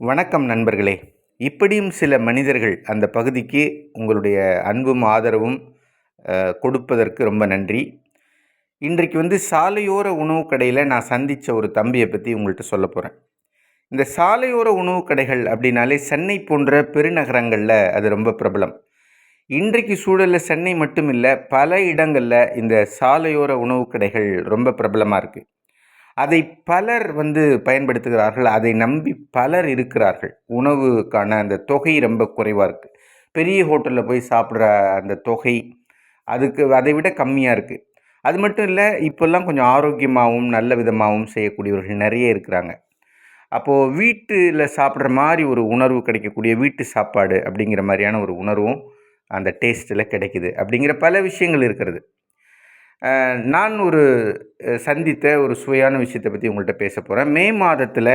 வணக்கம் நண்பர்களே. இப்படியும் சில மனிதர்கள் அந்த பகுதிக்கு உங்களுடைய அன்பும் ஆதரவும் கொடுப்பதற்கு ரொம்ப நன்றி. இன்றைக்கு வந்து சாலையோர உணவு கடையில் நான் சந்தித்த ஒரு தம்பியை பற்றி உங்கள்கிட்ட சொல்ல போகிறேன் இந்த சாலையோர உணவு கடைகள் அப்படின்னாலே சென்னை போன்ற பெருநகரங்களில் அது ரொம்ப பிரபலம். இன்றைக்கு சூழலில் சென்னை மட்டும் இல்லை பல இடங்களில் இந்த சாலையோர உணவு கடைகள் ரொம்ப பிரபலமாக இருக்குது அதை பலர் வந்து பயன்படுத்துகிறார்கள் அதை நம்பி பலர் இருக்கிறார்கள். உணவுக்கான அந்த தொகை ரொம்ப குறைவாக இருக்குது பெரிய ஹோட்டலில் போய் சாப்பிட்ற அந்த தொகை அதுக்கு அதை விட கம்மியாக இருக்குது அது மட்டும் இல்லை இப்போல்லாம் கொஞ்சம் ஆரோக்கியமாகவும் நல்ல விதமாகவும் செய்யக்கூடியவர்கள் நிறைய இருக்கிறாங்க. அப்போது வீட்டில் சாப்பிட்ற மாதிரி ஒரு உணர்வு கிடைக்கக்கூடிய வீட்டு சாப்பாடு அப்படிங்கிற மாதிரியான ஒரு உணர்வும் அந்த டேஸ்ட்டில் கிடைக்குது அப்படிங்கிற பல விஷயங்கள் இருக்கிறது. நான் ஒரு சந்தித்த ஒரு சுவையான விஷயத்தை பற்றி உங்கள்கிட்ட பேச போகிறேன் மே மாதத்தில்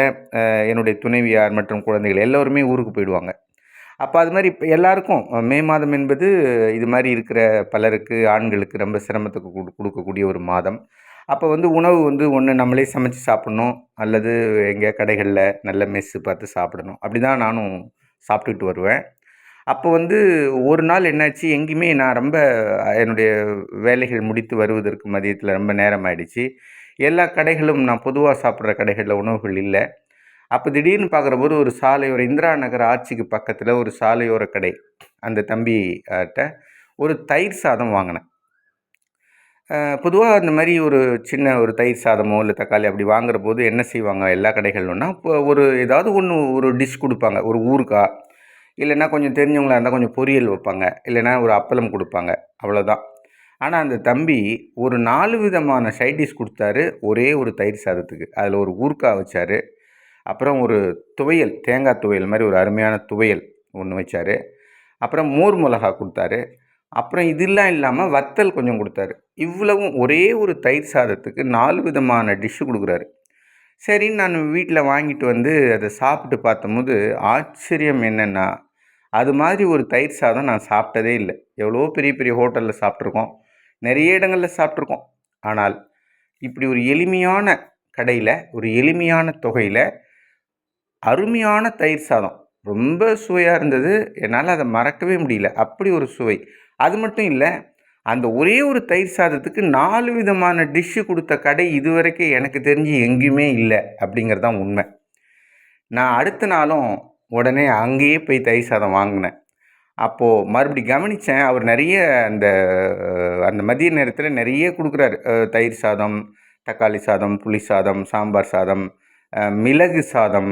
என்னுடைய துணைவியார் மற்றும் குழந்தைகள் எல்லோருமே ஊருக்கு போயிடுவாங்க. அப்போ அது மாதிரி இப்போ எல்லாருக்கும் மே மாதம் என்பது இது மாதிரி இருக்கிற பலருக்கு ஆண்களுக்கு ரொம்ப சிரமத்துக்கு கொடுக்கக்கூடிய ஒரு மாதம். அப்போ வந்து உணவு வந்து ஒன்று நம்மளே சமைச்சு சாப்பிட்ணும் அல்லது எங்கேயா கடைகளில் நல்ல மெஸ்ஸு பார்த்து சாப்பிடணும். அப்படி தான் நானும் சாப்பிட்டுட்டு வருவேன். அப்போ வந்து ஒரு நாள் என்னாச்சு? எங்கேயுமே நான் ரொம்ப என்னுடைய வேலைகள் முடித்து வருவதற்கு மதியத்தில் ரொம்ப நேரம் ஆயிடுச்சு. எல்லா கடைகளும் நான் பொதுவாக சாப்பிட்ற கடைகளில் உணவுகள் இல்லை. அப்போ திடீர்னு பார்க்குறபோது ஒரு சாலையோர இந்திரா நகர் ஆட்சிக்கு பக்கத்தில் ஒரு சாலையோர கடை. அந்த தம்பிகிட்ட ஒரு தயிர் சாதம் வாங்கினேன். பொதுவாக அந்த மாதிரி ஒரு சின்ன ஒரு தயிர் சாதமோ இல்லை தக்காளி அப்படி வாங்குற போது என்ன செய்வாங்க? எல்லா கடைகள்னா இப்போ ஒரு ஏதாவது ஒன்று ஒரு டிஷ் கொடுப்பாங்க. ஒரு ஊறுகாய் இல்லைன்னா கொஞ்சம் தெரிஞ்சவங்களாக இருந்தால் கொஞ்சம் பொரியல் வைப்பாங்க. இல்லைன்னா ஒரு அப்பளம் கொடுப்பாங்க. அவ்வளோதான் ஆனால் அந்த தம்பி ஒரு நாலு விதமான சைட் டிஷ் கொடுத்தாரு. ஒரே ஒரு தயிர் சாதத்துக்கு. அதில் ஒரு ஊறுகாய் வச்சார். அப்புறம் ஒரு துவையல் தேங்காய் துவையல் மாதிரி ஒரு அருமையான துவையல் ஒன்று வச்சார். அப்புறம் மோர் மிளகா கொடுத்தாரு. அப்புறம் இதெல்லாம் இல்லாமல் வத்தல் கொஞ்சம் கொடுத்தாரு. இவ்வளவும் ஒரே ஒரு தயிர் சாதத்துக்கு நாலு விதமான டிஷ்ஷு கொடுக்குறாரு. சரின்னு நான் வீட்டில் வாங்கிட்டு வந்து அதை சாப்பிட்டு பார்த்தபோது ஆச்சரியம் என்னென்னா அது மாதிரி ஒரு தயிர் சாதம் நான் சாப்பிட்டதே இல்லை. எவ்வளோ பெரிய பெரிய ஹோட்டலில் சாப்பிட்ருக்கோம் நிறைய இடங்களில் சாப்பிட்ருக்கோம் ஆனால் இப்படி ஒரு எளிமையான கடையில் ஒரு எளிமையான தொகையில் அருமையான தயிர் சாதம். ரொம்ப சுவையாக இருந்தது. என்னால் அதை மறக்கவே முடியல. அப்படி ஒரு சுவை. அது மட்டும் இல்லை அந்த ஒரே ஒரு தயிர் சாதத்துக்கு நாலு விதமான டிஷ்ஷு கொடுத்த கடை இதுவரைக்கும் எனக்கு தெரிஞ்சு எங்கேயுமே இல்லை அப்படிங்கிறது தான் உண்மை. நான் அடுத்த நாளும் உடனே அங்கேயே போய் தயிர் சாதம் வாங்கினேன். அப்போது மறுபடி கவனித்தேன் அவர் நிறைய அந்த அந்த மதிய நேரத்தில் நிறைய கொடுக்குறாரு. தயிர் சாதம் தக்காளி சாதம் புளி சாதம் சாம்பார் சாதம் மிளகு சாதம்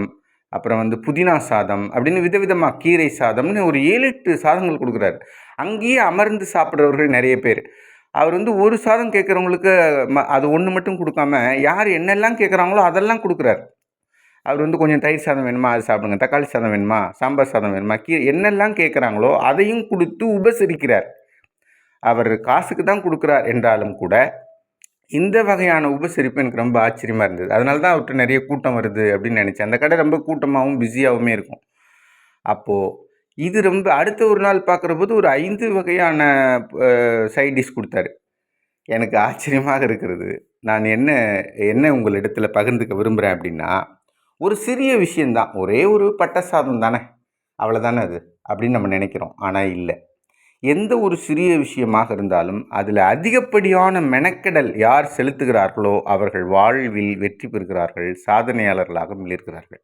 அப்புறம் வந்து புதினா சாதம் அப்படின்னு விதவிதமாக கீரை சாதம்னு ஒரு ஏழு எட்டு சாதங்கள் கொடுக்குறாரு. அங்கேயே அமர்ந்து சாப்பிட்றவர்கள் நிறைய பேர். அவர் வந்து ஒரு சாதம் கேட்குறவங்களுக்கு ம அது ஒன்று மட்டும் கொடுக்காம யார் என்னெல்லாம் கேட்குறாங்களோ அதெல்லாம் கொடுக்குறாரு. அவர் வந்து கொஞ்சம் தயிர் சாதம் வேணுமா அது சாப்பிடுங்க. தக்காளி சாதம் வேணுமா சாம்பார் சாதம் வேணுமா கீ என்னெல்லாம் கேட்குறாங்களோ அதையும் கொடுத்து உபசரிக்கிறார். அவர் காசுக்கு தான் கொடுக்குறார் என்றாலும் கூட இந்த வகையான உபசரிப்பு எனக்கு ரொம்ப ஆச்சரியமாக இருந்தது. அதனால தான் அவர்கிட்ட நிறைய கூட்டம் வருது அப்படின்னு நினச்சேன். அந்த கடை ரொம்ப கூட்டமாகவும் பிஸியாகவுமே இருக்கும். அப்போது இது ரொம்ப அடுத்த ஒரு நாள் பார்க்குற போது ஒரு ஐந்து வகையான சைட் டிஷ் கொடுத்தாரு. எனக்கு ஆச்சரியமாக இருக்கிறது. நான் என்ன என்ன உங்களிடத்தில் பகிர்ந்துக்க விரும்புகிறேன் அப்படின்னா ஒரு சிறிய விஷயந்தான் ஒரே ஒரு பட்ட சாதம் தானே? அவ்வளோதானே அது? அப்படின்னு நம்ம நினைக்கிறோம். ஆனால் இல்லை. எந்த ஒரு சிறிய விஷயமாக இருந்தாலும் அதில் அதிகப்படியான மெனக்கெடல் யார் செலுத்துகிறார்களோ அவர்கள் வாழ்வில் வெற்றி பெறுகிறார்கள் சாதனையாளர்களாக மிளிர்கிறார்கள்.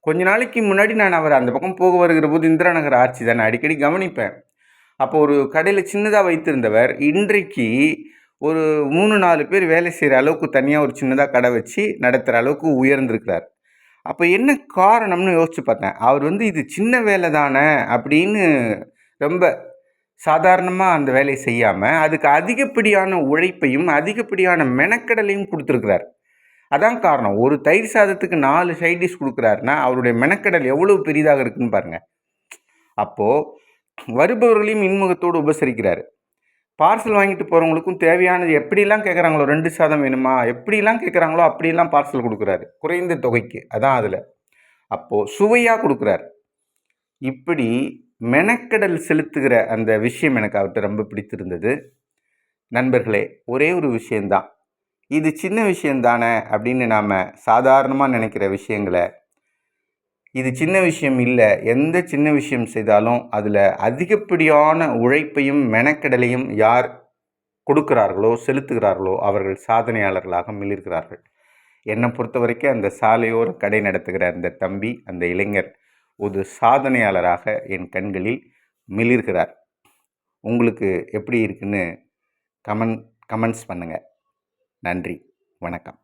கொஞ்ச நாளைக்கு முன்னாடி நான் அவர் அந்த பக்கம் போக வருகிற போது இந்திரா நகர் ஆட்சி தான் அடிக்கடி கவனிப்பேன். அப்போ ஒரு கடையில் சின்னதாக வைத்திருந்தவர் இன்றைக்கு ஒரு மூணு நாலு பேர் வேலை செய்கிற அளவுக்கு தனியாக ஒரு சின்னதாக கடை வச்சு நடத்துகிற அளவுக்கு உயர்ந்திருக்கிறார். அப்போ என்ன காரணம்னு யோசிச்சு பார்த்தேன். அவர் வந்து இது சின்ன வேலை தானே அப்படின்னு ரொம்ப சாதாரணமாக அந்த வேலையை செய்யாமல் அதுக்கு அதிகப்படியான உழைப்பையும் அதிகப்படியான மெனக்கடலையும் கொடுத்துருக்கிறார். அதான் காரணம். ஒரு தயிர் சாதத்துக்கு நாலு சைட் டிஷ் கொடுக்குறாருன்னா அவருடைய மெனக்கடல் எவ்வளோ பெரிதாக இருக்குன்னு பாருங்கள் அப்போது வருபவர்களையும் இன்முகத்தோடு உபசரிக்கிறார். பார்சல் வாங்கிட்டு போகிறவங்களுக்கும் தேவையானது எப்படிலாம் கேட்குறாங்களோ ரெண்டு சாதம் வேணுமா? எப்படிலாம் கேட்குறாங்களோ அப்படிலாம் பார்சல் கொடுக்குறாரு. குறைந்த தொகைக்கு. அதான் அதில். அப்போது சுவையாக கொடுக்குறாரு. இப்படி மெனக்கடல் செலுத்துகிற அந்த விஷயம் எனக்கு அவர்கிட்ட ரொம்ப பிடித்திருந்தது. நண்பர்களே ஒரே ஒரு விஷயந்தான் இது சின்ன விஷயந்தானே அப்படின்னு நாம் சாதாரணமாக நினைக்கிற விஷயங்களை இது சின்ன விஷயம் இல்லை. எந்த சின்ன விஷயம் செய்தாலும் அதில் அதிகப்படியான உழைப்பையும் மெனக்கடலையும் யார் கொடுக்கிறார்களோ செலுத்துகிறார்களோ அவர்கள் சாதனையாளர்களாக மிளிர்கிறார்கள். என்னை பொறுத்த வரைக்கும் அந்த சாலையோர கடை நடத்துகிற அந்த தம்பி அந்த இளைஞர் ஒரு சாதனையாளராக என் கண்களில் மிளிர்கிறார். உங்களுக்கு எப்படி இருக்குன்னு கமெண்ட் கமெண்ட்ஸ் பண்ணுங்கள் நன்றி. வணக்கம்.